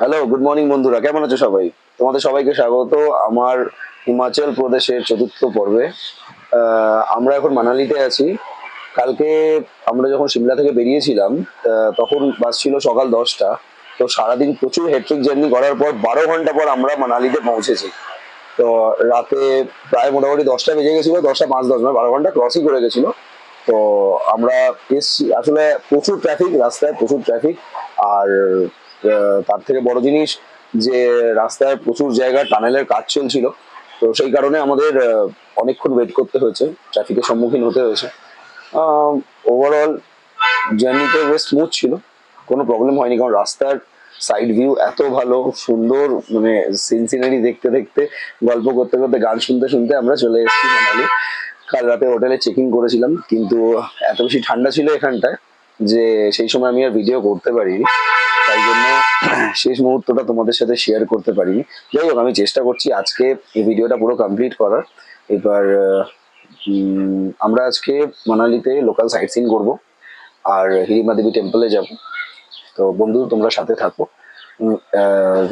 Hello good morning বন্ধুরা। কেমন আছো সবাই? তোমাদের সবাইকে স্বাগত আমার হিমাচল প্রদেশের চতুর্থ পর্বে। আমরা এখন মানালিতে আছি। কালকে আমরা যখন সিমলা থেকে বেরিয়েছিলাম তখন বাস ছিল সকাল দশটা। তো সারাদিন প্রচুর হেট্রিক জার্নি করার পর বারো ঘণ্টা পর আমরা মানালিতে পৌঁছেছি। তো রাতে প্রায় মোটামুটি দশটা বেজে গেছিল, দশটা পাঁচ দশ মানে বারো ঘণ্টা ক্রসই করে গেছিল। তো আমরা এসছি, আসলে প্রচুর ট্রাফিক রাস্তায় প্রচুর ট্রাফিক আর তার থেকে বড় জিনিস যে রাস্তায় প্রচুর জায়গা টানেলের কাজ চলছিল। তো সেই কারণে আমাদের অনেকক্ষণ ওয়েট করতে হয়েছে ট্রাফিকের সম্মুখীন হতে হয়েছে। ওভারঅল জার্নিতে বেশ স্মুথ ছিল, কোনো প্রবলেম হয়নি, কারণ রাস্তার সাইড ভিউ এত ভালো, সুন্দর মানে সিন সিনারি দেখতে দেখতে, গল্প করতে করতে, গান শুনতে শুনতে আমরা চলে এসেছি মানালি কাল রাতে হোটেলে চেকিং করেছিলাম, কিন্তু এত বেশি ঠান্ডা ছিল এখানটায় যে সেই সময় আমি আর ভিডিও করতে পারিনি। তাই জন্য শেষ মুহূর্তটা তোমাদের সাথে শেয়ার করতে পারিনি। যাই হোক, আমি চেষ্টা করছি আজকে এই ভিডিওটা পুরো কমপ্লিট করার। এবার আমরা আজকে মানালিতে লোকাল সাইট সিন করব আর হিরিমা দেবী টেম্পলে যাব। তো বন্ধু, তোমরা সাথে থাকো।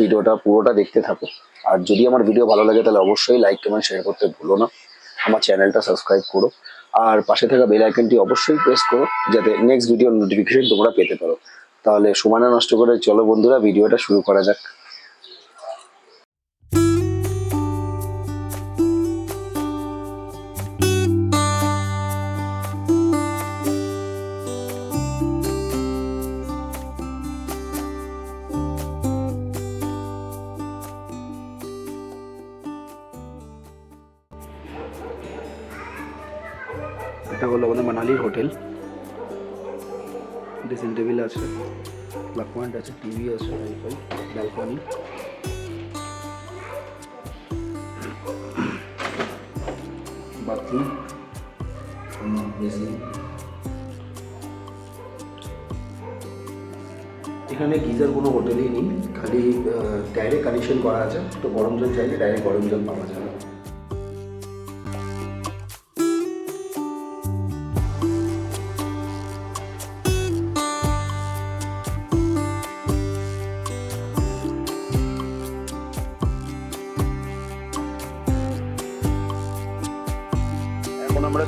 ভিডিওটা পুরোটা দেখতে থাকো। আর যদি আমার ভিডিও ভালো লাগে, তাহলে অবশ্যই লাইক কমেন্ট শেয়ার করতে ভুলো না। আমার চ্যানেলটা সাবস্ক্রাইব করো। আর পাশে থাকা বেল আইকনটি অবশ্যই প্রেস করো, যাতে নেক্সট ভিডিওর নোটিফিকেশন তোমরা পেতে পারো। তাহলে সময় না নষ্ট করে চলো বন্ধুরা, ভিডিওটা শুরু করা যাক। এটা হলো আমাদের মানালির হোটেল। ড্রেসিং টেবিল আছে প্লাগ পয়েন্ট আছে টিভি আছে ওয়াইফাই ব্যালকনি বাথরুম বেসিন এখানে গিজার কোনো হোটেলেই নেই খালি ডাইরেক্ট কানেকশন করা আছে তো গরম জল চাইলে ডাইরেক্ট গরম জল পাওয়া যাবে।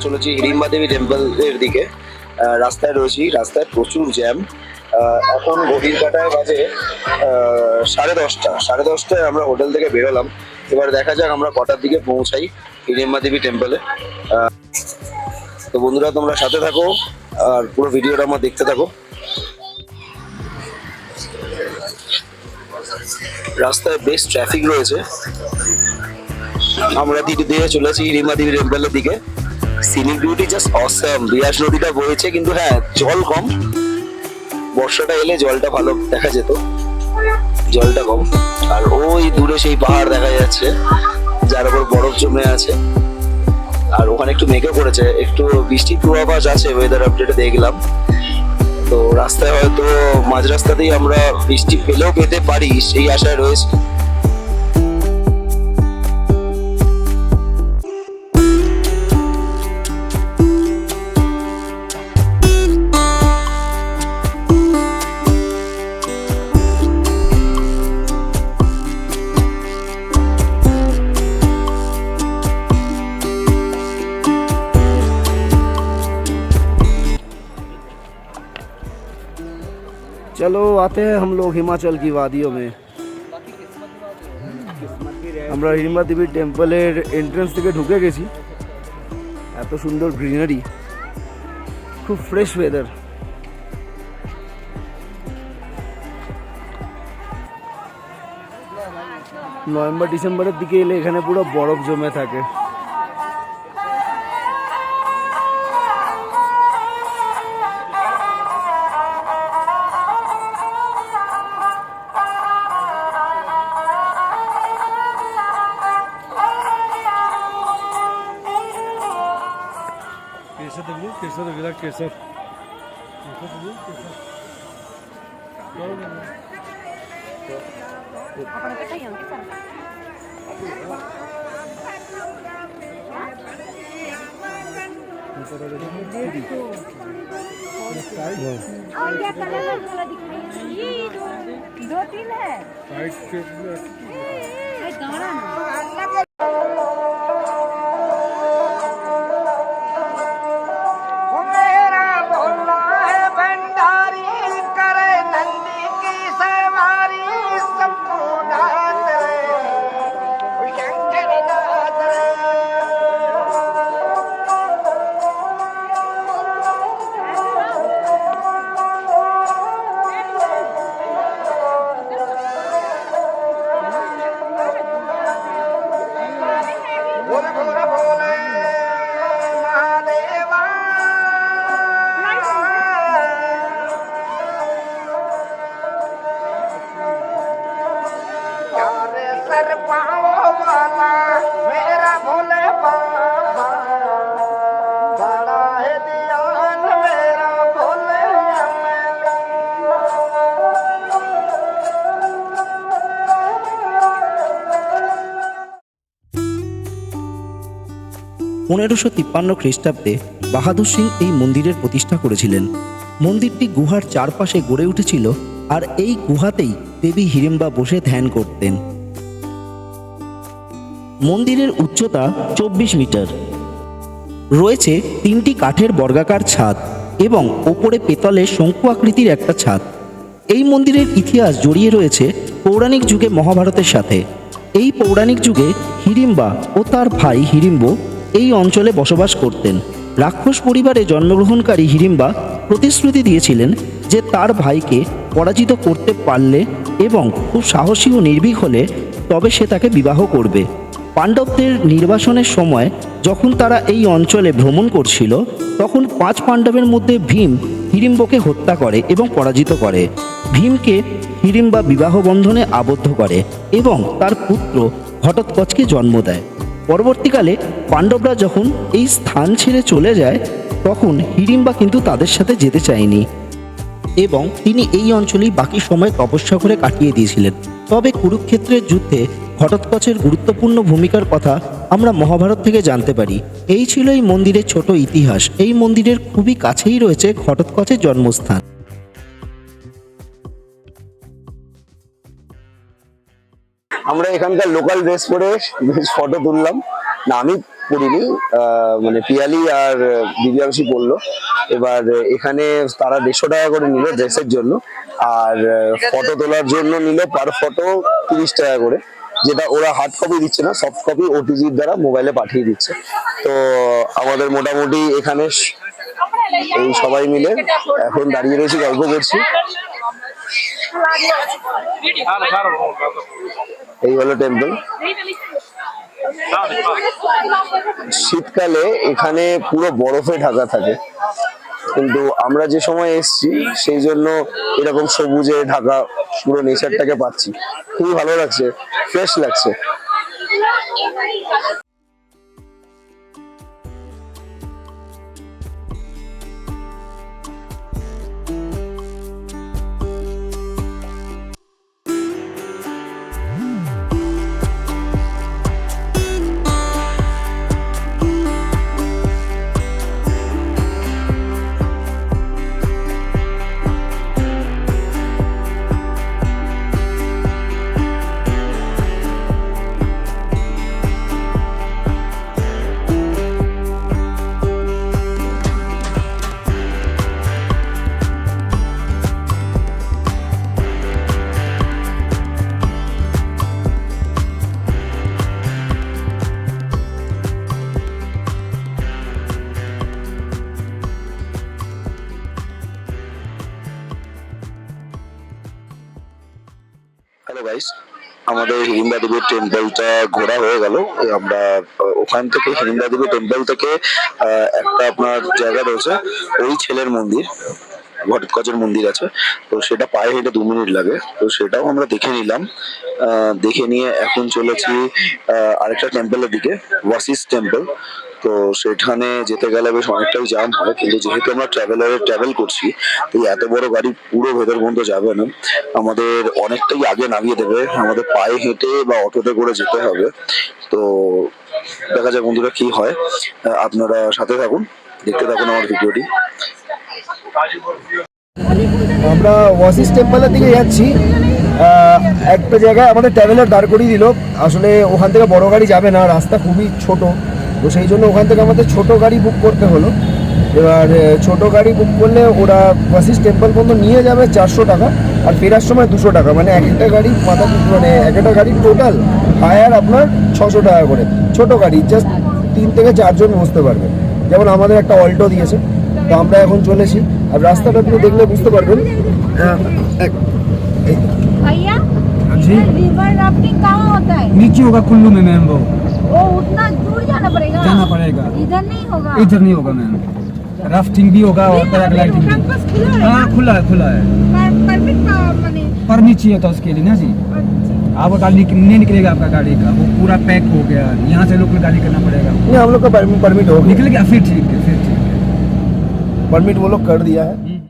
চলেছি হিড়িম্বা দেবী টেম্পল এর দিকে। রাস্তায় রয়েছি, রাস্তায় প্রচুর জ্যাম এখন ঘড়ির কাটায় বাজে সাড়ে দশটা। সাড়ে দশটায় আমরা হোটেল থেকে বেরোলাম। এবার দেখা যাক আমরা কটার দিকে পৌঁছাই হিড়িম্বা দেবী টেম্পলে তো বন্ধুরা, তোমরা সাথে থাকো আর পুরো ভিডিওটা আমার দেখতে থাকো। রাস্তায় বেশ ট্রাফিক রয়েছে। আমরা ধীরে ধীরে চলেছি হিড়িম্বা দেবী টেম্পলের দিকে। Scenic beauty just awesome Beas নদীটা বয়েছে, কিন্তু হ্যাঁ জল কম। বর্ষাটা এলে জলটা ভালো, দেখা যেত। জলটা কম। আর ওই দূরে সেই পাহাড় দেখা যাচ্ছে, যার উপর বরফ জমে আছে। আর ওখানে একটু মেঘে পড়েছে একটু বৃষ্টির পূর্বাভাস আছে ওয়েদার আপডেটে দেখলাম। তো রাস্তায় হয়তো মাঝ রাস্তাতেই আমরা বৃষ্টি পেলেও পেতে পারি, সেই আশায় রয়েছে। चलो आते हैं हम लोग हिमाचल की वादियों में আমরা হিমা দেবী টেম্পলের এন্ট্রান্স থেকে ঢুকে গেছি এত সুন্দর গ্রিনারি খুব ফ্রেশ ওয়েদার নভেম্বর ডিসেম্বরের দিকে এলে এখানে পুরো বরফ জমে থাকে सर और क्या कलर वाला दिखाई ये दो दो तीन है साइड से भाई गाना পনেরোশো তিপ্পান্ন খ্রিস্টাব্দে বাহাদুর সিং এই মন্দিরের প্রতিষ্ঠা করেছিলেন। মন্দিরটি গুহার চারপাশে গড়ে উঠেছিল আর এই গুহাতেই দেবী হিড়িম্বা বসে ধ্যান করতেন। মন্দিরের উচ্চতা চব্বিশ মিটার। রয়েছে তিনটি কাঠের বর্গাকার ছাদ এবং ওপরে পেতলের শঙ্কু আকৃতির একটা ছাদ। এই মন্দিরের ইতিহাস জড়িয়ে রয়েছে পৌরাণিক যুগে মহাভারতের সাথে। এই পৌরাণিক যুগে হিড়িম্বা ও তার ভাই হিড়িম্ব এই অঞ্চলে বসবাস করতেন। রাক্ষস পরিবারে জন্মগ্রহণকারী হিড়িম্বা প্রতিশ্রুতি দিয়েছিলেন যে তার ভাইকে পরাজিত করতে পারলে এবং খুব সাহসী ও নির্ভীক হলে তবে সে তাকে বিবাহ করবে। পাণ্ডবদের নির্বাসনের সময় যখন তারা এই অঞ্চলে ভ্রমণ করছিল, তখন পাঁচ পাণ্ডবের মধ্যে ভীম হিড়িম্বকে হত্যা করে এবং পরাজিত করে। ভীমকে হিড়িম্বা বিবাহ বন্ধনে আবদ্ধ করে এবং তার পুত্র ঘটোৎকচকে জন্ম দেয়। পরবর্তীকালে পাণ্ডবরা যখন এই স্থান ছেড়ে চলে যায়, তখন হিড়িম্বা কিন্তু তাদের সাথে যেতে চায়নি এবং তিনি এই অঞ্চলেই বাকি সময় তপস্যা করে কাটিয়ে দিয়েছিলেন। তবে কুরুক্ষেত্রের যুদ্ধে ঘটোৎকচের গুরুত্বপূর্ণ ভূমিকার কথা আমরা মহাভারত থেকে জানতে পারি। এই ছিল এই মন্দিরের ছোট ইতিহাস। এই মন্দিরের খুবই কাছেই রয়েছে ঘটোৎকচের জন্মস্থান। আমরা এখানকার লোকাল ড্রেস পরে ফটো তুললাম। না আমি আহ, মানে পিয়ালি আর দিব্যাংশী পড়ল। এবার এখানে তারা দেড়শো টাকা করে নিল ড্রেসের জন্য আর ফটো তোলার জন্য নিল পার ফটো তিরিশ টাকা করে যেটা ওরা হার্ড কপি দিচ্ছে না সফট কপি ওটিজির দ্বারা মোবাইলে পাঠিয়ে দিচ্ছে। তো আমাদের মোটামুটি এখানে এই সবাই মিলে এখন দাঁড়িয়ে রয়েছি গল্প করছি। এই হলো টেম্পল শীতকালে এখানে পুরো বরফে ঢাকা থাকে। কিন্তু আমরা যে সময় এসছি, সেই জন্য এরকম সবুজে ঢাকা, পুরো নেচারটাকে পাচ্ছি। খুবই ভালো লাগছে ফ্রেশ লাগছে। হ্যালো গাইস আমাদের হিড়িম্বা দেবীর টেম্পলটা ঘোরা হয়ে গেল। আমরা ওখান থেকে হিড়িম্বা দেবী টেম্পল থেকে একটা আপনার জায়গা রয়েছে, ওই ছেলের মন্দির ঘটকচের মন্দির আছে। তো সেটা পায়ে হেঁটে দু মিনিট লাগে। তো সেটাও আমরা দেখে নিলাম। দেখে নিয়ে এখন চলেছি আরেকটা টেম্পলের দিকে ওয়াসিস টেম্পল তো সেখানে যেতে গেলে বেশ অনেকটাই জাম হয়, কিন্তু যেহেতু আমরা ট্রাভেলারে ট্রাভেল করছি তো এত বড় গাড়ি পুরো ভেতর পর্যন্ত যাবে না। আমাদের অনেকটাই আগে নামিয়ে দেবে, আমাদের পায়ে হেঁটে বা অটোতে করে যেতে হবে। তো দেখা যাক বন্ধুরা কি হয়। আপনারা সাথে থাকুন, দেখতে থাকুন আমার ভিডিওটি। আমরা ওয়াসিস টেম্পলের দিকে যাচ্ছি। একটা জায়গায় আমাদের ট্রাভেলার দাঁড় করিয়ে দিল। আসলে ওখান থেকে বড় গাড়ি যাবে না, রাস্তা খুবই ছোট। তো সেই জন্য ওখান থেকে আমাদের ছোট গাড়ি বুক করতে হলো এবার আহ, ছোট গাড়ি বুক করলে ওরা ওয়াসিস টেম্পল পর্যন্ত নিয়ে যাবে চারশো টাকা আর ফেরার সময় দুশো টাকা মানে এক একটা গাড়ি মাথা পিছু মানে এক একটা গাড়ির টোটাল হায়ার আপনার ছশো টাকা করে ছোট গাড়ি জাস্ট তিন থেকে চারজন বসতে পারবে যেমন আমাদের একটা অল্টো দিয়েছে তো আমরা এখন চলেছি আর রাস্তাটা আপনি দেখলে বুঝতে পারবেন আহ, এক- এই भैया जी। रिवर राफ्टिंग कहाँ होता है नीचे होगा कुल्लू में मैम वो वो उतना दूर जाना पड़ेगा। इधर नहीं होगा। इधर नहीं होगा मैम। राफ्टिंग भी होगा और पैराग्लाइडिंग भी हाँ। खुला है खुला है। परमिट चाहिए था उसके लिए ना जी। अब गाड़ी नहीं निकलेगा आपका गाड़ी का। वो पूरा पैक हो गया। यहाँ से लोकल गाड़ी करना पड़ेगा। नहीं हम लोग का परमिट हो गया। निकल गया फिर ठीक है फिर ठीक है। परमिट वो लोग कर दिया है।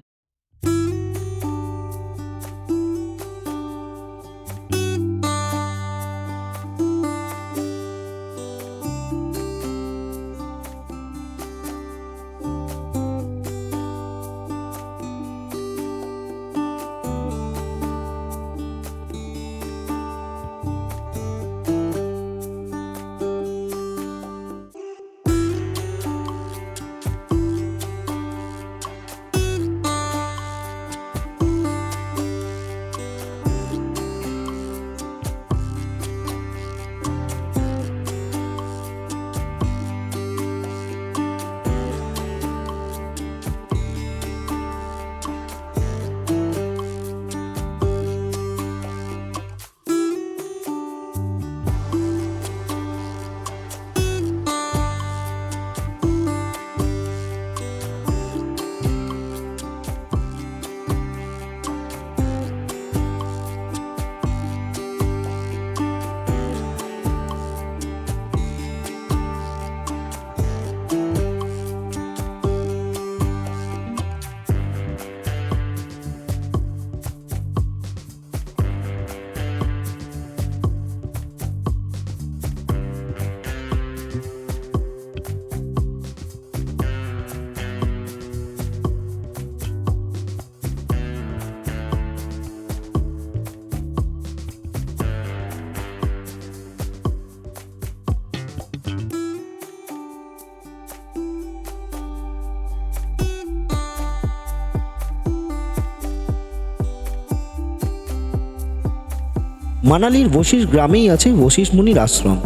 মানালির বশির গ্রামেই আছে বশিষ মুনির আশ্রম।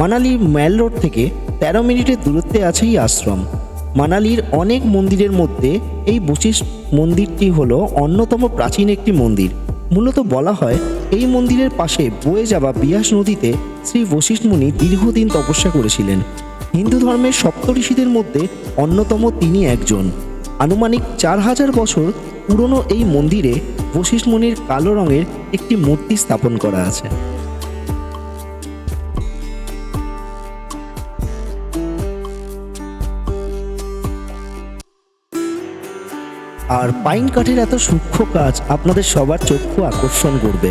মানালির ম্যাল রোড থেকে তেরো মিনিটের দূরত্বে আছে এই আশ্রম। মানালির অনেক মন্দিরের মধ্যে এই বশিষ মন্দিরটি হলো অন্যতম প্রাচীন একটি মন্দির। মূলত বলা হয়, এই মন্দিরের পাশে বয়ে যাওয়া বিয়াস নদীতে শ্রী বশিষ্ঠ মুনি দীর্ঘদিন তপস্যা করেছিলেন। হিন্দু ধর্মের সপ্তঋষিদের মধ্যে অন্যতম তিনি একজন। আনুমানিক চার হাজার বছর পুরনো এই মন্দিরে বশিষ্ঠ মুনির কালো রঙের একটি মূর্তি স্থাপন করা আছে। আর পাইন কাঠের এত সূক্ষ্ম কাজ আপনাদের সবার চক্ষু আকর্ষণ করবে।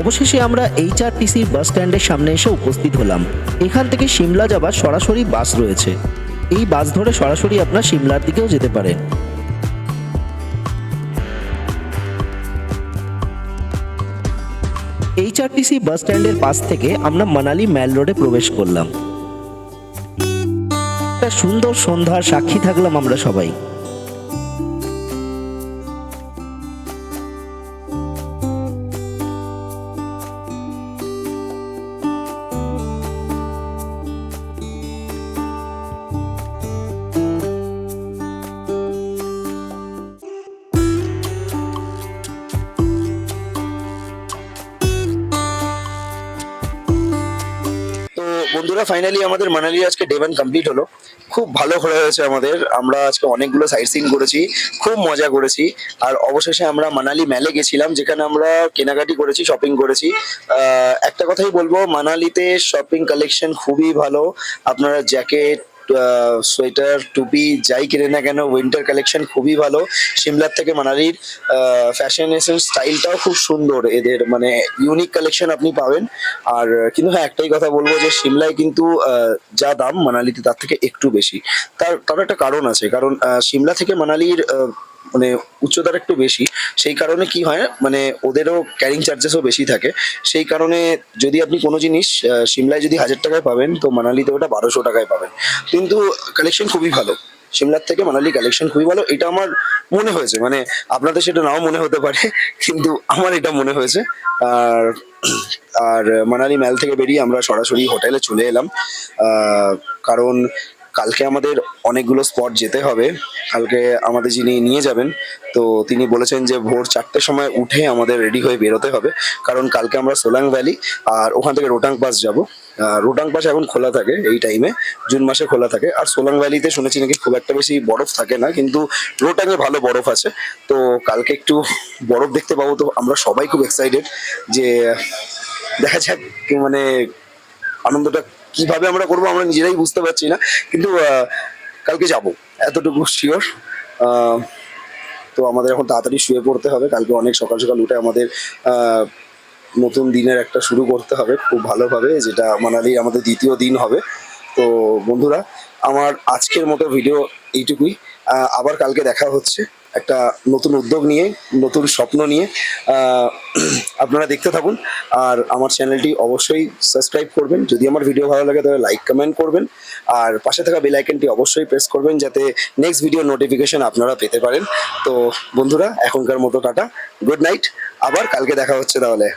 অবশেষে আমরা এইচআরটিসির বাস স্ট্যান্ডের সামনে এসে উপস্থিত হলাম। এখান থেকে সিমলা যাবার সরাসরি বাস রয়েছে। এই বাস ধরে সরাসরি আপনার সিমলার দিকেও যেতে পারেন এইচআরটিসি বাস স্ট্যান্ডের পাশ থেকে আমরা মানালি ম্যাল রোডে প্রবেশ করলাম। একটা সুন্দর সন্ধ্যার সাক্ষী থাকলাম আমরা সবাই। বন্ধুরা ফাইনালি আমাদের মানালি আজকে ডে ওয়ান কমপ্লিট হলো। খুব ভালো ঘোরা হয়েছে আমাদের। আমরা আজকে অনেকগুলো সাইট সিন করেছি, খুব মজা করেছি। আর অবশেষে আমরা মানালি মেলে গেছিলাম, যেখানে আমরা কেনাকাটি করেছি শপিং করেছি। একটা কথাই বলব, মানালিতে শপিং কালেকশন খুবই ভালো। আপনারা জ্যাকেট সোয়েটার টুপি যাই কিনে না কেন উইন্টার কালেকশন খুবই ভালো। সিমলার থেকে মানালির ফ্যাশন এসেন্স স্টাইলটাও খুব সুন্দর। এদের মানে ইউনিক কালেকশন আপনি পাবেন। আর, কিন্তু হ্যাঁ একটাই কথা বলব যে সিমলায় কিন্তু যা দাম মানালিতে তার থেকে একটু বেশি। তার তার একটা কারণ আছে। কারণ সিমলা থেকে মানালির মানে উচ্চতার একটু বেশি, সেই কারণে কি হয় মানে ওদেরও ক্যারিং চার্জেসও বেশি থাকে। সেই কারণে যদি আপনি কোনো জিনিস সিমলায় যদি হাজার টাকায় পাবেন, তো মানালিতে ওটা বারোশো টাকায় পাবেন। কিন্তু কালেকশন খুবই ভালো। সিমলার থেকে মানালি কালেকশন খুবই ভালো। এটা আমার মনে হয়েছে মানে আপনাদের সেটা নাও মনে হতে পারে, কিন্তু আমার এটা মনে হয়েছে। আর আর মানালি ম্যাল থেকে বেরিয়ে আমরা সরাসরি হোটেলে চলে এলাম। কারণ কালকে আমাদের অনেকগুলো স্পট যেতে হবে। কালকে আমাদের যিনি নিয়ে যাবেন, তো তিনি বলেছেন যে ভোর চারটের সময় উঠে আমাদের রেডি হয়ে বেরোতে হবে। কারণ কালকে আমরা সোলাং ভ্যালি আর ওখান থেকে রোটাং পাস যাব। রোটাং পাস এখন খোলা থাকে এই টাইমে জুন মাসে খোলা থাকে। আর সোলাং ভ্যালিতে শুনেছি নাকি খুব একটা বেশি বরফ থাকে না, কিন্তু রোটাংয়ে ভালো বরফ আছে। তো কালকে একটু বরফ দেখতে পাবো, তো আমরা সবাই খুব এক্সাইটেড যে দেখা যাক মানে আনন্দটা কীভাবে আমরা করব আমরা নিজেরাই বুঝতে পারছি না। কিন্তু কালকে যাব, এতটুকু শিওর তো আমাদের এখন তাড়াতাড়ি শুয়ে পড়তে হবে। কালকে অনেক সকাল সকাল উঠে আমাদের নতুন দিনের একটা শুরু করতে হবে খুব ভালোভাবে, যেটা মানালি আমাদের দ্বিতীয় দিন হবে। তো বন্ধুরা, আমার আজকের মতো ভিডিও এইটুকুই। আবার কালকে দেখা হচ্ছে। একটা নতুন উদ্যোগ নিয়ে, নতুন স্বপ্ন নিয়ে আপনারা দেখতে থাকুন। আর আমার চ্যানেলটি অবশ্যই সাবস্ক্রাইব করবেন। যদি আমার ভিডিও ভালো লাগে, তাহলে লাইক, কমেন্ট করবেন। আর পাশে থাকা বেল আইকনটি অবশ্যই প্রেস করবেন, যাতে নেক্সট ভিডিও নোটিফিকেশন আপনারা পেতে পারেন। তো বন্ধুরা, এখনকার মতো টাটা গুড নাইট আবার কালকে দেখা হচ্ছে তাহলে।